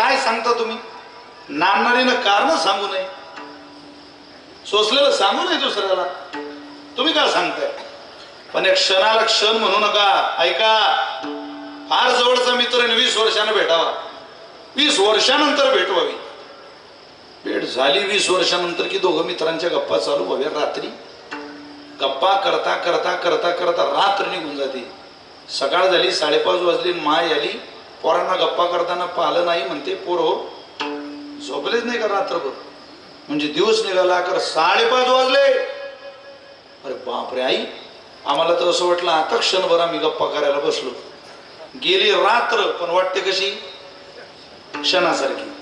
काय सांगता तुम्ही? नाणणारीनं कारण सांगू नये. सोसलेलं सांगू नये दुसऱ्याला. तुम्ही काय सांगताय? पण एक क्षणाला क्षण म्हणू नका. ऐका फार जवळचा मित्र वीस वर्षानं भेटावा. वीस वर्षानंतर भेटवावी. भेट झाली वीस वर्षानंतर की दोघं मित्रांच्या गप्पा चालू व्हाव्या रात्री. गप्पा करता करता करता करता रात्र निघून जाते. सकाळ झाली साडेपाच वाजली माय आली. पोरांना गप्पा करताना पाहिलं नाही म्हणते पोर हो झोपलेच नाही का रात्रभर? म्हणजे दिवस निघाला कर साडेपाच वाजले. अरे बापरे आई आम्हाला तर असं वाटलं आता क्षणभर आम्ही गप्पा करायला बसलो. गेली रात्र पण वाटते कशी? क्षणासारखी.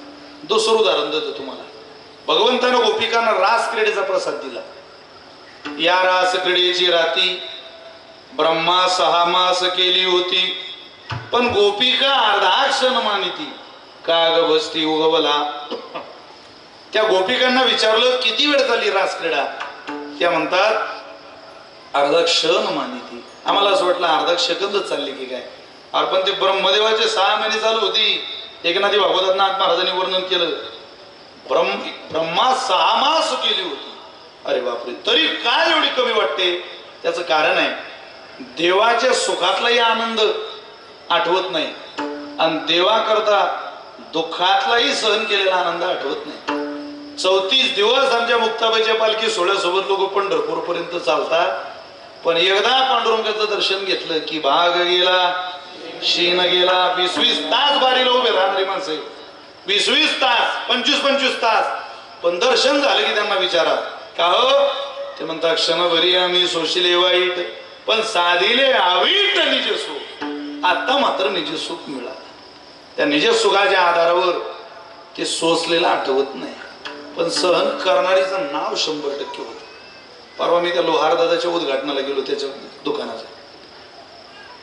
दुसरं उदाहरण देतो तुम्हाला. भगवंतानं गोपिकांना रास क्रीडेचा प्रसाद दिला. या रास क्रीडेची राती ब्रह्मा सहा मास केली होती. पण गोपिका अर्धा क्षण मानिती. काग बसती उगवला. त्या गोपिकांना विचारलं किती वेळ चालली रासक्रीडा त्या म्हणतात अर्धा क्षण मानिती. आम्हाला असं वाटलं अर्धा सेकंदच चालली की काय? अरे पण ते ब्रह्मदेवाचे सहा महिने चालू होती. एकनाथी भागवतात आत्महाराजांनी महाराजांनी वर्णन केलं. ब्रह्म ब्रह्मा सहा मास केली होती. अरे बापरे तरी काय एवढी कमी वाटते? त्याचं कारण आहे देवाच्या सुखातलाही आनंद आठवत नाही. आणि देवाकरता दुःखातलाही सहन केलेला आनंद आठवत नाही. चौतीस दिवस आमच्या मुक्ताबाईच्या पालखी सोहळ्यासोबत लोक पंढरपूर पर्यंत चालतात. पण एकदा पांडुरंगाचं दर्शन घेतलं की भाग गेला शीन गेला वीस वीस तास बारीला उभे राहणारी माणसं वीस वीस तास पंचवीस पंचवीस तास. पण दर्शन झालं की त्यांना विचारा. का हो? ते म्हणतात क्षणभरी आम्ही सोशिले वाईट पण साधिले आवीट निज आता मात्र निज सुख मिळालं. त्या निज सुखाच्या आधारावर ते सोसलेलं आठवत नाही. पण सहन करणारीचं नाव शंभर टक्के होतं. परवा मी त्या लोहार दादाच्या उद्घाटनाला गेलो त्याच्या दुकानाचं.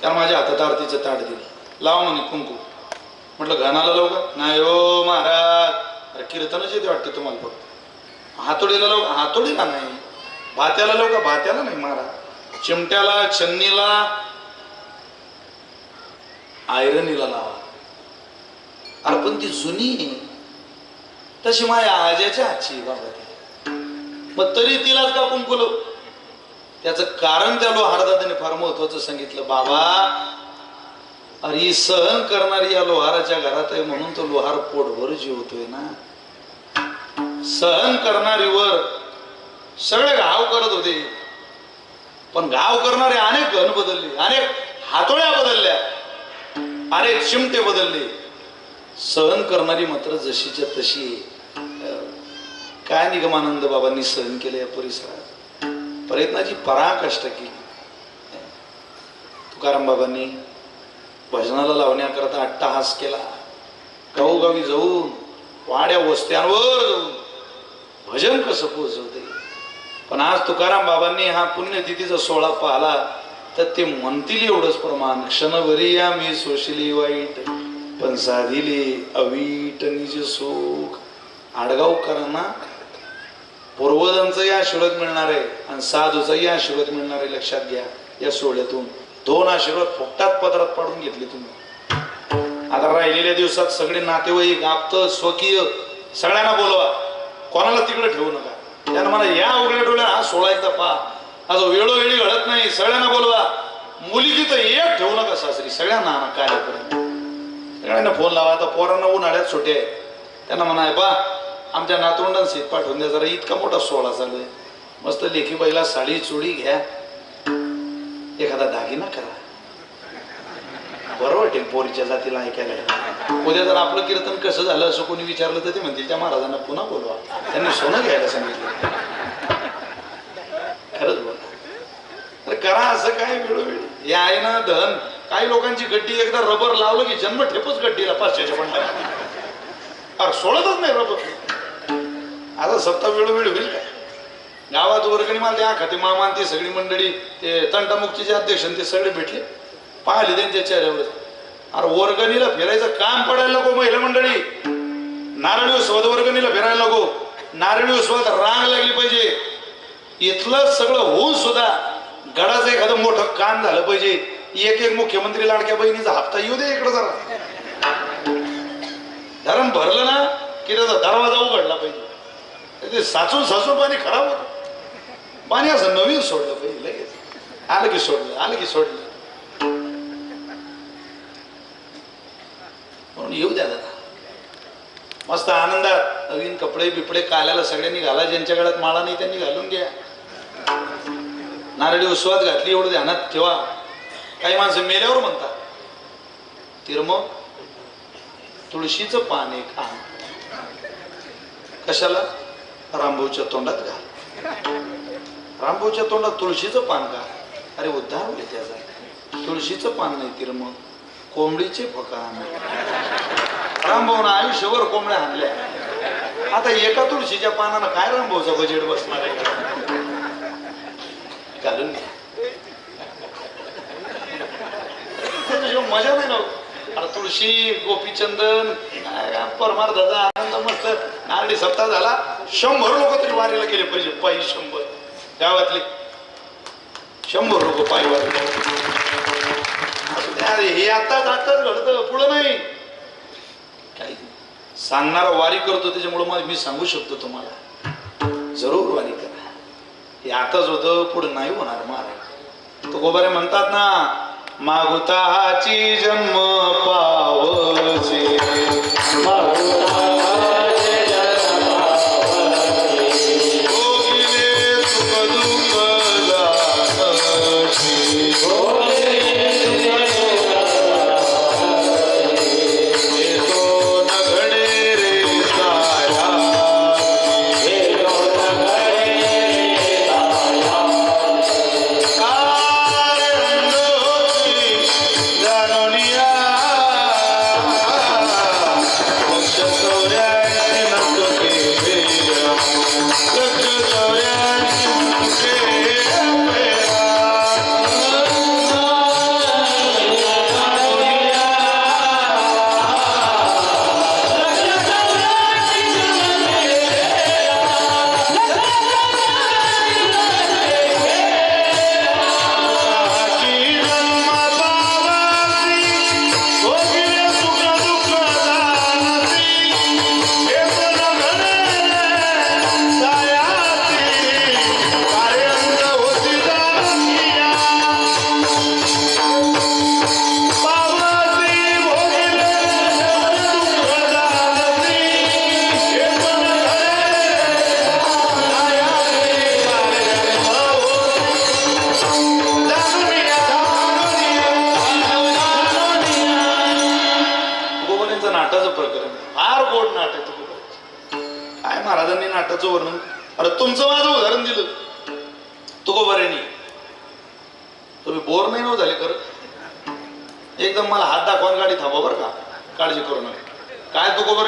कारण माझ्या हातात आरतीचं ताट दिलं. लाव म्हणे कुंकू. म्हटलं घाणाला लावू का? नाही हो महाराज. अरे कीर्तनच येते वाटते तुम्हाला फक्त. हातोडीला लावू का? हातोडीला नाही. भात्याला लावू का? भात्याला नाही महाराज. चिमट्याला छन्नीला आयरनीला लावा. अरे पण ती जुनी आहे. तशी माझ्या आजाच्या हातची बाबा ती. मग तरी तिलाच का कुंकुल? त्याचं कारण त्या लोहारदादाने फार महत्वाचं सांगितलं बाबा. अरे ही सहन करणारी या लोहाराच्या घरात आहे म्हणून तो लोहार पोटभर जीवतोय ना. सहन करणारीवर सगळे घाव करत होते. पण घाव करणारे अनेक घन बदलले अनेक हातोळ्या बदलल्या. अनेक चिमटे बदलले. सहन करणारी मात्र जशीच्या तशी काय निगमानंद बाबांनी सहन केलं या परिसरात? प्रयत्नाची पराकाष्ठा केली. तुकाराम बाबांनी भजनाला लावण्याकरता अट्टाहास केला. गावोगावी जाऊन वाड्या वस्त्यांवर जाऊन भजन कसं पोहोचवते? पण आज तुकाराम बाबांनी हा पुण्यतिथीचा सोहळा पाहला. तर ते म्हणतील एवढंच प्रमाण. क्षणभरी या मी सोशली वाईट पण साधिले अवीट निज सुख. आडगावकरांना पूर्वजांचाही आशीर्वाद मिळणार आहे आणि साधूचाही आशीर्वाद मिळणार आहे लक्षात घ्या या सोहळ्यातून. दोन आशीर्वाद फुकटात पदरात पाडून घेतले तुम्ही. आता राहिलेल्या दिवसात सगळे नातेवाईक आप्त स्वकीय सगळ्यांना बोलवा. कोणाला तिकडे ठेवू नका. त्यानं मला या उघड्या डोळ्या हा सोळा एकदा पहा. असं वेळोवेळी घडत नाही सगळ्यांना बोलवा मुलगी तर एक ठेवू नका सासरी सगळ्यांना आणा कार्यक्रम सगळ्यांना फोन लावा आता पोरांना उन्हाळ्यात सुटे आहे त्यांना म्हणाय बा आमच्या नातवंडांना सीत पाठवून द्या जरा इतका मोठा सोहळा चालू आहे मस्त लेखी बाईला साडी चुडी घ्या एखादा दागिना करा बरोबर वाटेल पोरीच्या जातीला ऐकायला उद्या जर आपलं कीर्तन कसं झालं असं कोणी विचारलं तर ते म्हणतील त्या महाराजांना पुन्हा बोलवा त्यांनी सोनं घ्यायला सांगितलं करा असं काय वेळोवेळी. हे आहे ना धन. काही लोकांची गड्डी एकदा रबर लावलं की जन्म ठेपच गड्डीला पाचशेच्या पंटा अरे सोडतच नाही रबर. आता सत्ता वेळोवेळी होईल काय गावात वर्गणी मला त्या खाते मामान ती सगळी मंडळी ते तंटामुक्तीचे अध्यक्ष ते सगळे भेटले. पाहिले त्यांच्या चेहऱ्यावर. अरे वर्गणीला फिरायचं काम पडायला नको महिला मंडळी. नारळी उत्सवात वर्गणीला फिरायला नको. नारळी उत्सवात रांग लागली पाहिजे. इथलं सगळं होऊन सुद्धा गडाचं एखादं मोठं काम झालं पाहिजे. एक एक मुख्यमंत्री लाडक्या बहिणीचा हप्ता येऊ दे इकडं जरा. धरण भरलं ना की त्याचा दरवाजा उघडला पाहिजे. ते साचून साचून पाणी खराब होतं. पाणी असं नवीन सोडलं पाहिजे लगेच. आलं की सोडलं आलं की सोडलं. म्हणून येऊ द्या दादा मस्त आनंदात नवीन कपडे बिपडे काल्याला सगळ्यांनी घाला ज्यांच्या गळ्यात माळा नाही त्यांनी घालून घ्या. नारळी उसवात घातली एवढं ध्यानात ठेवा. काही माणसं मेल्यावर म्हणतात तिरम तुळशीचं पान एक आण. कशाला? रामभाऊच्या तोंडात घाल. रामभाऊच्या तोंडात तुळशीचं पान का अरे उद्धार होईल त्याचा. तुळशीचं पान नाही तिरम. कोंबडीचे फकान रामभाऊन आयुष्यभर कोंबड्या आणल्या. आता एका तुळशीच्या पानानं काय रामभाऊचा बजेट बसणार आहे? घालून घ्या मजा नाही ना अरे तुळशी गोपीचंदन परमार परमार्थाचा आनंद मस्त नारळी सप्ताह झाला शंभर लोक तरी वारीला गेले पाहिजे पायी शंभर गावातले शंभर लोक पायी वारीला अरे हे आताच आताच घडतं पुढं नाही काही सांगणारा वारी करतो त्याच्यामुळे मी सांगू शकतो तुम्हाला जरूर वारी करा हे आताच होतं पुढे नाही होणार महाराज. तो गोबारे म्हणतात ना मागुताची जन्म पावचे.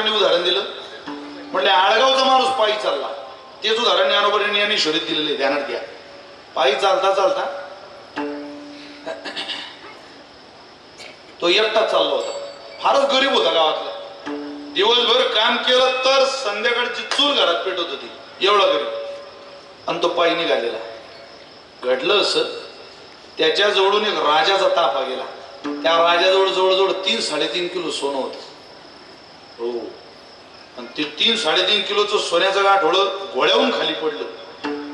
काय उदाहरण दिलं. म्हटले आळगावचा माणूस पायी चालला. तेच उदाहरण ज्ञानोबाऱ्यांनी यांनी शोधित दिलेले ध्यानात घ्या. पायी चालता चालता तो एकटाच चालला होता. फारच गरीब होता गावातला. दिवसभर काम केलं तर संध्याकाळची चूल घरात पेटत होती. एवढा गरीब. आणि तो पायी निघालेला. घडलं असं त्याच्या जवळून एक राजाचा ताफा गेला. त्या राजाजवळ जवळजवळ तीन साडेतीन किलो सोनं होतं. हो. आणि ते तीन साडेतीन किलोचं सोन्याचं गाठोळं गोळ्याहून खाली पडलं.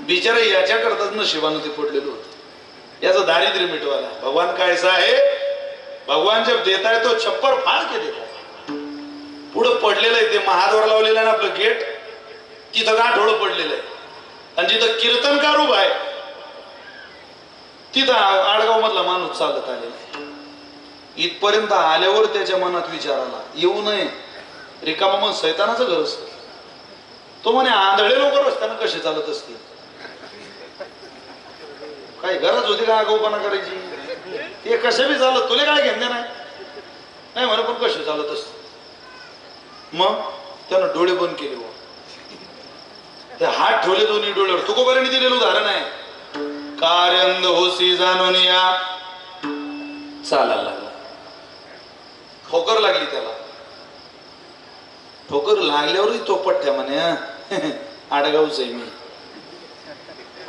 बिचारा याच्या करताच नशिबानं ते पडलेलं होतं. याचं दारिद्र्य मिटवायला. भगवान कायसा आहे? भगवान जब देताय तो छप्पर फार के देत पुढं पडलेलं आहे ते महाद्वार लावलेलं आहे ना आपलं गेट? तिथं गाठोडं पडलेलं आहे. आणि जिथं कीर्तनकार उभा आहे तिथं आडगाव मधला माणूस चालत आलेला आहे. इथपर्यंत आल्यावर त्याच्या मनात विचार आला येऊ नये. रिकामा मन सैतानाचं घर असतं. तो म्हणे आंधळे लोक रस्त्यानं कसे चालत असतील? काही गरज होती का आगाऊपणा करायची? ते कसे बी चालत तुला काय घेणे नाही नाही म्हणा पण कसे चालत असत मग त्यानं डोळे बंद केले बुवा. ते हात ठेवले दोन्ही डोळ्यावर. तुकोबाऱ्याने दिलेलं उदाहरण आहे. कार्यंद होसी जाणून या. चालायला लागला. ठोकर लागली त्याला. ठोकर लागल्यावरही तो म्हणे आडगावच आहे मी.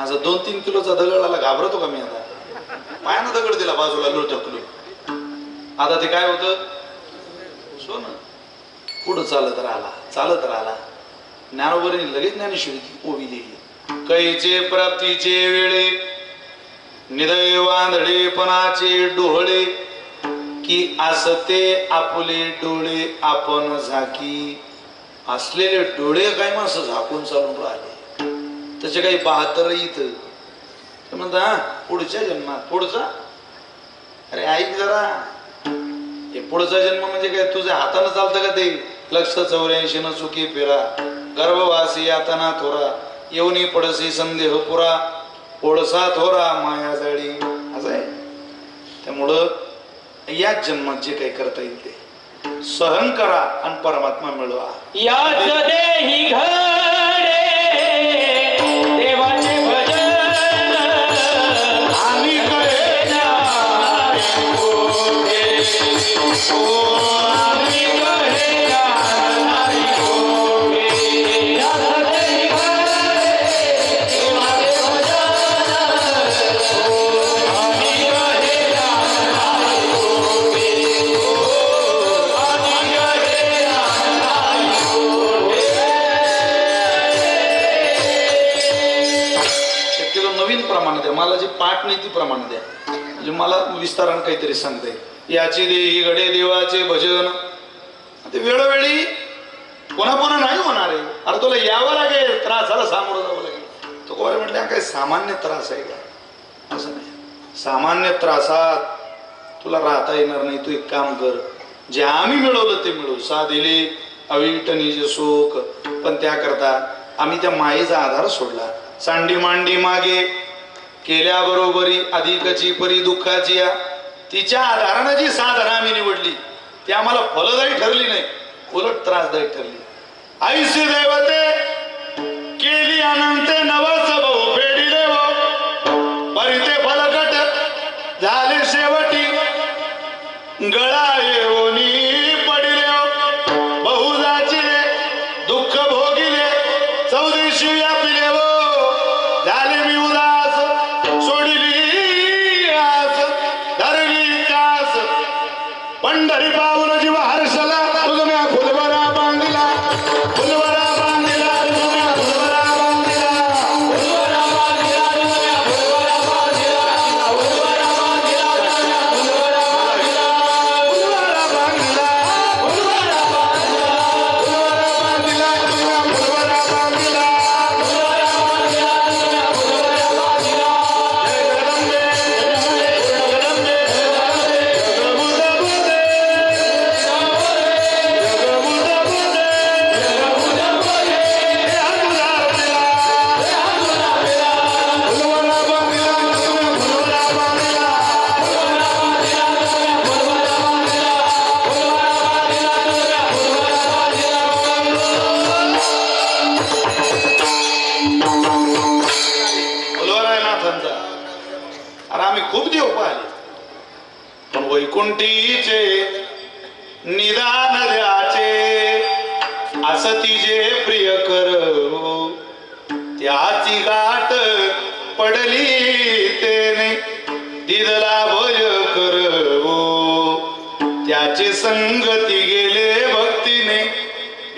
असं दोन तीन किलोचा दगड आला घाबरतो का मी आता? पायानं दगड दिला बाजूला लुटकलो आता ते काय होतं? सोन पुढं चालत राहिला चालत राहिला. ज्ञानोबरीने लगेच ज्ञानेश्वरी ओवी दिली कैचे प्राप्तीचे वेळे निदय वांदळेपणाचे डोहळे की असते आपले डोळे आपण झाकी. असलेले डोळे काय माणसं झाकून चालून राहिले? त्याचे काही बहात्तर इथं. ते म्हणता "हा, पुढच्या जन्मात पुढचा? अरे ऐक जरा. हे पुढचा जन्म म्हणजे काय? तुझ्या हातानं चालतं का ते? लक्ष चौऱ्याऐंशी न चुकी फिरा. गर्भवासी यातना थोरा. येऊनी पडसी संदेह पुरा. ओळसा थोरा माया जाळी. असं आहे. त्यामुळं याच जन्मात जे काही करता येईल ते. सहन करा आणि परमात्मा मिळवा. याच देही घडे देवाचे भजन. आणि कळे याची देही गडे देवाचे भजन. ते वेळोवेळी पुन्हा पुन्हा नाही होणार आहे. अरे तुला यावं लागेल त्रासाला सामोरं जावं लागेल. तो कोण म्हटलं काही सामान्य त्रास आहे का? असं नाही. सामान्य त्रासात तुला राहता येणार नाही. तू एक काम कर. जे आम्ही मिळवलं ते मिळवू. साधिले अवीट निज सुख. पण त्याकरता आम्ही त्या मायेचा आधार सोडला. सांडी मांडी मागे केल्याबरोबरी अधिकची परी दुःखाची या. तिच्या आधारानं जी साधना आम्ही निवडली. ती आम्हाला फलदायी ठरली नाही उलट त्रासदायी ठरली. आईचे दैवते केली अनंत नवस గరిబాబుల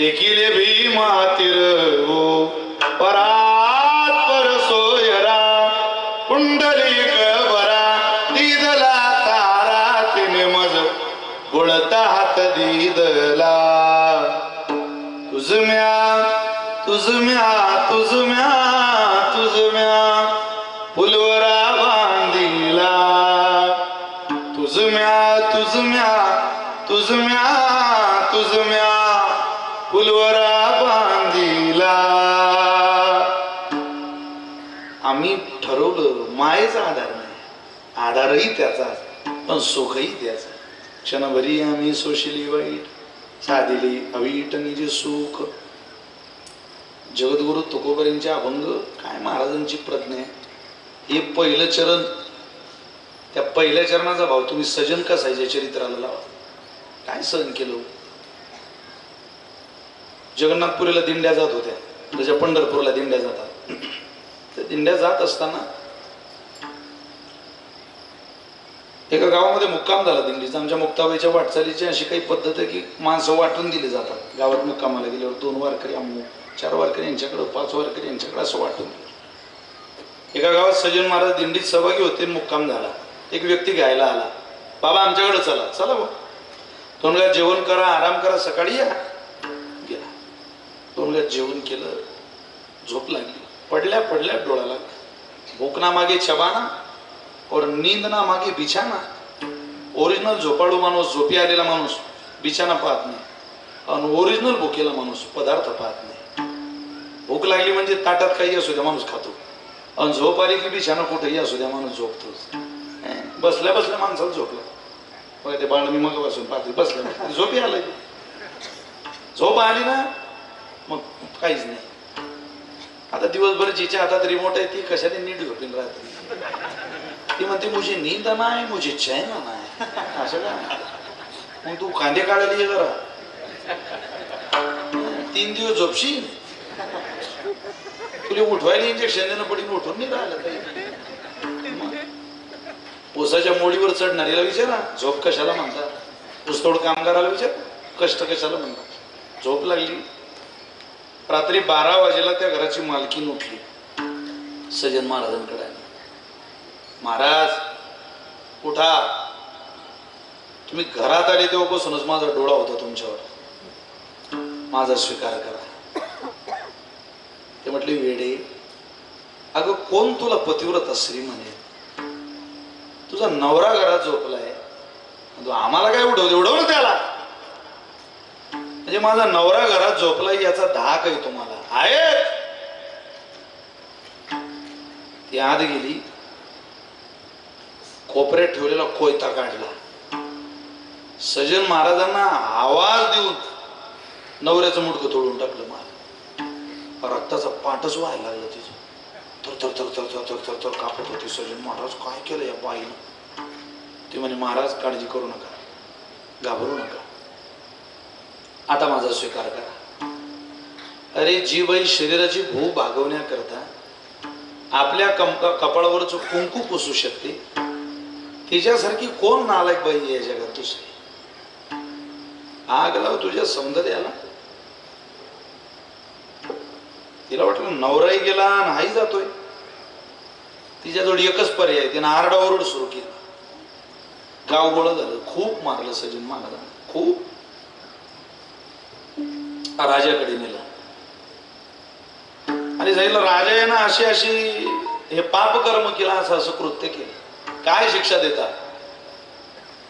देखील भीमातीर हो. परात पर सोयरा कुंडलिक बरा दिदला तारा तिने मज गुळता हात दिदला. तुझम्या तुझम्या तुझम्या ठरवलं आधार नाही. आधारही त्याचा पण सुखही त्याचा. क्षणभरी आम्ही सोशिली वाईट साधिली अवीट निजे सुख. जगद्गुरु तुकोबरींचे अभंग काय महाराजांची प्रज्ञा आहे? हे पहिलं चरण त्या पहिल्या चरणाचा भाव तुम्ही सजन कसायच्या चरित्राला लावा? काय सहन केलं? जगन्नाथपुरीला दिंड्या जात होत्या. त्याच्या पंढरपूरला दिंड्या जातात. त्या दिंड्या जात असताना एका गावामध्ये मुक्काम झाला दिंडीचा. आमच्या मुक्ताबाईच्या वाटचालीची अशी काही पद्धत आहे की माणसं वाटून दिली जातात. गावात मुक्कामाला गेल्यावर दोन वारकरी आम्ही चार वारकरी यांच्याकडं पाच वारकरी यांच्याकडे असं वाटून. दिलं एका गावात सजन महाराज दिंडीत सहभागी होते आणि मुक्काम झाला. एक व्यक्ती घ्यायला आला. बाबा आमच्याकडे चला. चला बा दोन वेळा जेवण करा आराम करा सकाळी या. गेला. दोन वेळा जेवण केलं. झोप लागली. पडल्या पडल्या डोळा लागला मागे छबाना और नींद ना मागे बिछाना। ओरिजिनल झोपाळू माणूस झोपी आलेला माणूस बिछाना पाहत नाही. आणि ओरिजिनल भुकेला माणूस पदार्थ पाहत नाही. भूक लागली म्हणजे ताटात काही असू द्या माणूस खातो. आणि झोप आली की बिछाना कुठेही असू द्या माणूस झोपतोच. बसल्या बसल्या माणसाला झोपला. बघा ते बाळ मी मग बसून पाहते बसल्या बसल्या. झोपी आलं झोप आली ना मग काहीच नाही. आता दिवसभर जिच्या हातात रिमोट आहे ती कशाने नीट झोपेल राहते ती म्हणते मुझे नींद नाही मुझे चैन नाही असं काय? मग तू कांदे काढायला ये जरा. तीन दिवस झोपशील? तुला उठवायला इंजेक्शन देणं पडीन उठून नाही राहिलं काही मोडीवर चढणारीला विचारा झोप कशाला म्हणतात? ऊसतोड कामगाराला विचार कष्ट कशाला म्हणतात? झोप लागली. रात्री बारा वाजेला त्या घराची मालकीन उठली. सजन महाराजांकडे महाराज उठा. तुम्ही घरात आले तेव्हापासूनच माझा डोळा होता तुमच्यावर. माझा स्वीकार करा. ते म्हटले वेडे अगं कोण तुला पतिव्रता श्री म्हणे? तुझा नवरा घरात झोपलाय. तू आम्हाला काय उठवते उडवलं त्याला. म्हणजे माझा नवरा घरात झोपलाय याचा धाक आहे तुम्हाला. आहे ती आत गेली. कोपऱ्यात ठेवलेला कोयता काढला. सजन महाराजांना आवाज देऊन नवऱ्याचं मुडकं तोडून टाकलं मार. रक्ताचा पाठच व्हायला लागला तिचं. तर तर तर तर तर तर तर कापत होती सजन महाराज. काय केलं या बाईनं? ते म्हणे महाराज काळजी करू नका. घाबरू नका. आता माझा स्वीकार करा. अरे जी बाई शरीराची भू भागवण्याकरता आपल्या कमका कपाळावरचं कुंकू पुसू शकते तिच्यासारखी कोण नालायक बाई आहे या जगात दुसरी? आग लाव तुझ्या सौंदर्याला. तिला वाटलं नवराही गेला नाही जातोय. तिच्याजवळ एकच पर्याय तिनं आरडाओरड सुरू केला. गाव गोळा झालं खूप मारलं सचिन महाराजांना खूप. राजाकडे नेलं. आणि जाईल राजा आहे ना अशी अशी हे पाप कर्म केला असं असं कृत्य केलं. काय शिक्षा देतात?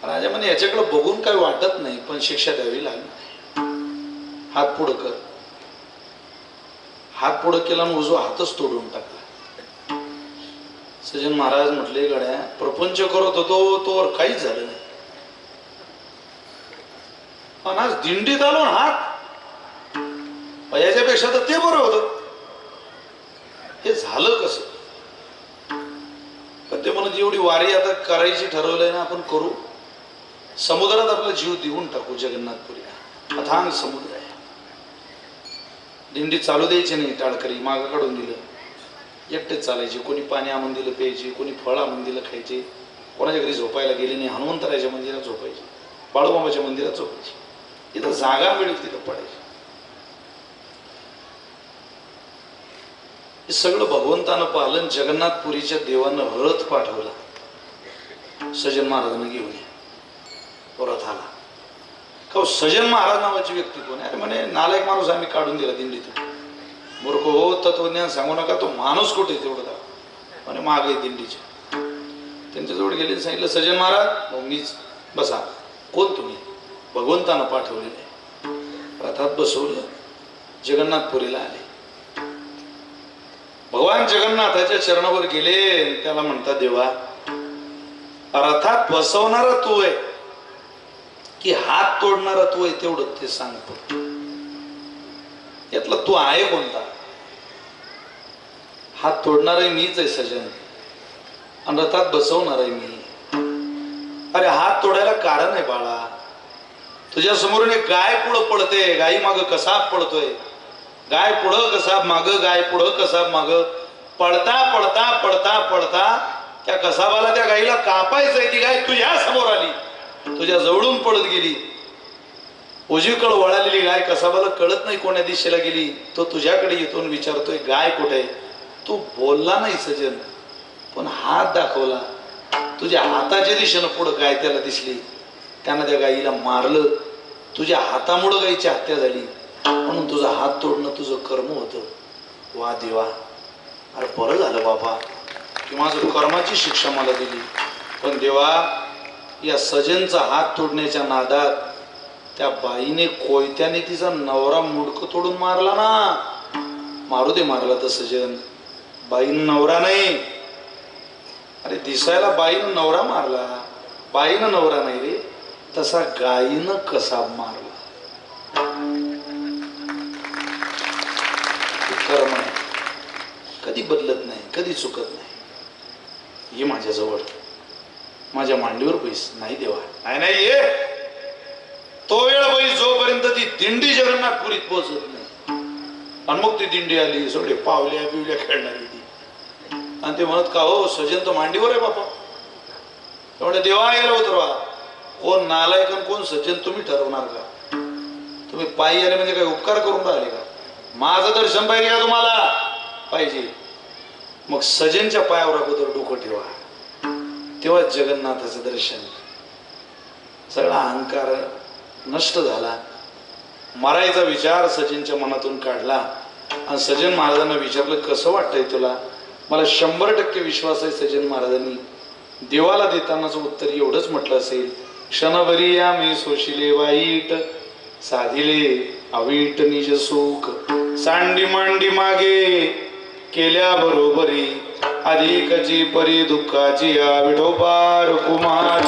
राजा म्हणे याच्याकडे बघून काही वाटत नाही पण शिक्षा द्यावी लागणार हात पुढं कर. हात पुढं केला आणि उजवा हातच तोडून टाकला. सजन महाराज म्हटले गड्या प्रपंच करत होतो तोवर काहीच झालं नाही. पण आज दिंडीत आलो ना हात. याच्यापेक्षा तर ते बरं होतं. हे झालं कसं? पण ते म्हणत एवढी वारी आता करायची ठरवलंय ना आपण करू. समुद्रात आपला जीव देऊन टाकू जगन्नाथपुरी. अथांग समुद्र आहे. दिंडी चालू द्यायची नाही टाळकरी मागं काढून दिलं. एकटेच चालायचे कोणी पाणी आणून दिलं प्यायचे कोणी फळ आणून दिलं खायचे. कोणाच्या घरी झोपायला गेले नाही हनुमंतराच्या मंदिरात झोपायचे. बाळूबाबाच्या मंदिरात झोपायचे. इथं जागा मिळेल तिथं पडायची. हे सगळं भगवंतानं पालन जगन्नाथपुरीच्या देवानं रथ पाठवला. सजन महाराजांना घेऊन ये. तो रथ आला. का सजन महाराज नावाची व्यक्ती कोण आहे? अरे म्हणे नालायक माणूस आम्ही काढून दिला दिंडीतून मूर्ख हो तत्वज्ञान सांगू नका तो माणूस कुठे तेवढं का म्हणे मागे आहे दिंडीच्या. त्यांच्याजवळ गेले सांगितलं सजन महाराज मग मीच. बसा. कोण तुम्ही? भगवंतानं पाठवलेले रथात बसवलं. जगन्नाथपुरीला आले. भगवान जगन्नाथाच्या चरणावर गेले त्याला म्हणतात देवा रथात बसवणारा तू आहे की हात तोडणारा तू आहे तेवढं ते सांगतो. यातला तू आहे कोणता? हात तोडणारा मीच आहे सजन. आणि रथात आहे मी. अरे हात तोडायला कारण आहे बाळा. तुझ्या समोरून एक गाय पुढं पडते गाई माग कसा पडतोय गाय पुढं कसा माग गाय पुढं कसा माग. पडता पडता पडता पडता त्या कसाबाला त्या गायीला कापायचंय ती गाय तुझ्या समोर आली. तुझ्या जवळून पडत गेली. उजवीकडे वळालेली गाय कसाबाला कळत नाही कोण्या दिशेला गेली. तो तुझ्याकडे येतून विचारतोय गाय कुठे आहे? तू बोलला नाही सजन पण हात दाखवला. तुझ्या हाताच्या दिशेनं पुढं गाय त्याला दिसली. त्यानं त्या गायीला मारलं. तुझ्या हातामुळं गायीची हत्या झाली. म्हणून तुझा हात तोडणं तुझं कर्म होतं. वा देवा. अरे बरं झालं बाबा. की माझं कर्माची शिक्षा मला दिली. पण देवा या सजनचा हात तोडण्याच्या नादात त्या बाईने कोयत्याने तिचा नवरा मुडक तोडून मारला ना. मारू दे मारला तर सजन. बाईन नवरा नाही. अरे दिसायला बाईनं नवरा मारला. बाईनं नवरा नाही रे. तसा गायीनं कसा मारला? कर्म आहे कधी बदलत नाही कधी चुकत नाही. ये माझ्याजवळ. माझ्या मांडीवर बैस नाही देवा. नाही नाही ये. तो वेळ बैस जोपर्यंत ती दिंडी जगन्नाथपुरीत पोहोचत नाही आणि मग ती दिंडी आली सगळे पावल्या बिवल्या खेळणारी ती. आणि ते म्हणत का हो सजन तर मांडीवर आहे बापा. त्यामुळे देवा यायला उतरवा कोण नालायक कोण सज्जन तुम्ही ठरवणार का? तुम्ही पायी आले म्हणजे काही उपकार करून राहिले का? माझं दर्शन पाहिजे का तुम्हाला? पाहिजे. मग सजनच्या पायावर अगोदर डोकं ठेवा. तेव्हा जगन्नाथाचं दर्शन. सगळा अहंकार नष्ट झाला. मरायचा विचार सचिनच्या मनातून काढला. आणि सजन महाराजांना विचारलं कसं वाटतंय तुला? मला शंभर टक्के विश्वास आहे सजन महाराजांनी. देवाला देतानाच उत्तर एवढंच म्हटलं असेल. क्षणभरी या मी सोशिले वाईट साधिले अवीट निज सुख. सांडी मांडी मागे केल्या बरोबरी. अधिकची परी दुःखाची या विठोबार कुमार